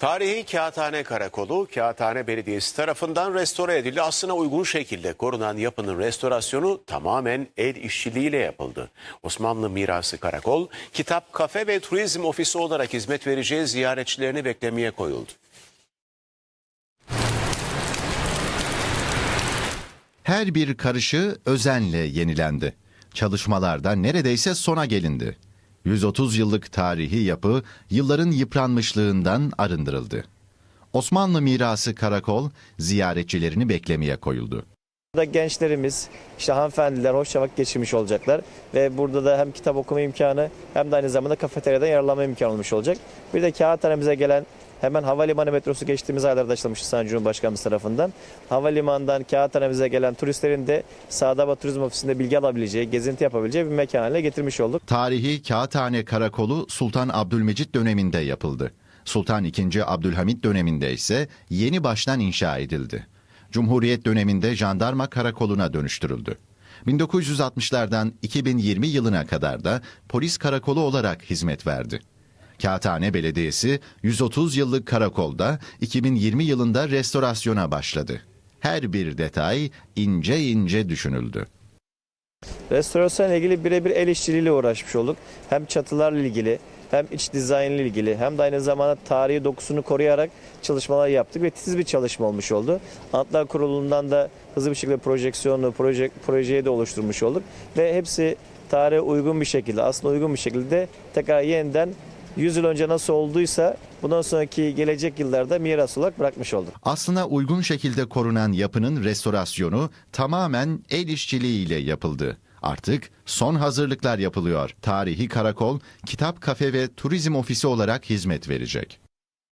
Tarihi Kağıthane Karakolu, Kağıthane Belediyesi tarafından restore edildi. Aslına uygun şekilde korunan yapının restorasyonu tamamen el işçiliğiyle yapıldı. Osmanlı mirası karakol, kitap, kafe ve turizm ofisi olarak hizmet vereceği ziyaretçilerini beklemeye koyuldu. Her bir karışı özenle yenilendi. Çalışmalarda neredeyse sona gelindi. 130 yıllık tarihi yapı yılların yıpranmışlığından arındırıldı. Osmanlı mirası karakol ziyaretçilerini beklemeye koyuldu. Burada gençlerimiz, işte hanımefendiler hoşça vakit geçirmiş olacaklar ve burada da hem kitap okuma imkanı hem de aynı zamanda kafeteryadan yararlanma imkanı olmuş olacak. Bir de kağıthanemize gelen hemen havalimanı metrosu geçtiğimiz aylarda açılmıştı Sayın Cumhurbaşkanımız tarafından. Havalimanından kağıthanemize gelen turistlerin de Sağdaba Turizm Ofisi'nde bilgi alabileceği, gezinti yapabileceği bir mekan haline getirmiş olduk. Tarihi Kağıthane Karakolu Sultan Abdülmecit döneminde yapıldı. Sultan II. Abdülhamit döneminde ise yeni baştan inşa edildi. Cumhuriyet döneminde jandarma karakoluna dönüştürüldü. 1960'lardan 2020 yılına kadar da polis karakolu olarak hizmet verdi. Kağıthane Belediyesi 130 yıllık karakolda 2020 yılında restorasyona başladı. Her bir detay ince ince düşünüldü. Restorasyonla ilgili birebir el işçiliğiyle uğraşmış olduk. Hem çatılarla ilgili hem iç dizaynla ilgili hem de aynı zamanda tarihi dokusunu koruyarak çalışmalar yaptık ve titiz bir çalışma olmuş oldu. Antlar Kurulu'ndan da hızlı bir şekilde projeksiyonlu proje, projeyi de oluşturmuş olduk ve hepsi tarihe uygun bir şekilde aslında uygun bir şekilde tekrar yeniden 100 yıl önce nasıl olduysa bundan sonraki gelecek yıllarda miras olarak bırakmış olduk. Aslına uygun şekilde korunan yapının restorasyonu tamamen el işçiliğiyle yapıldı. Artık son hazırlıklar yapılıyor. Tarihi karakol, kitap kafe ve turizm ofisi olarak hizmet verecek.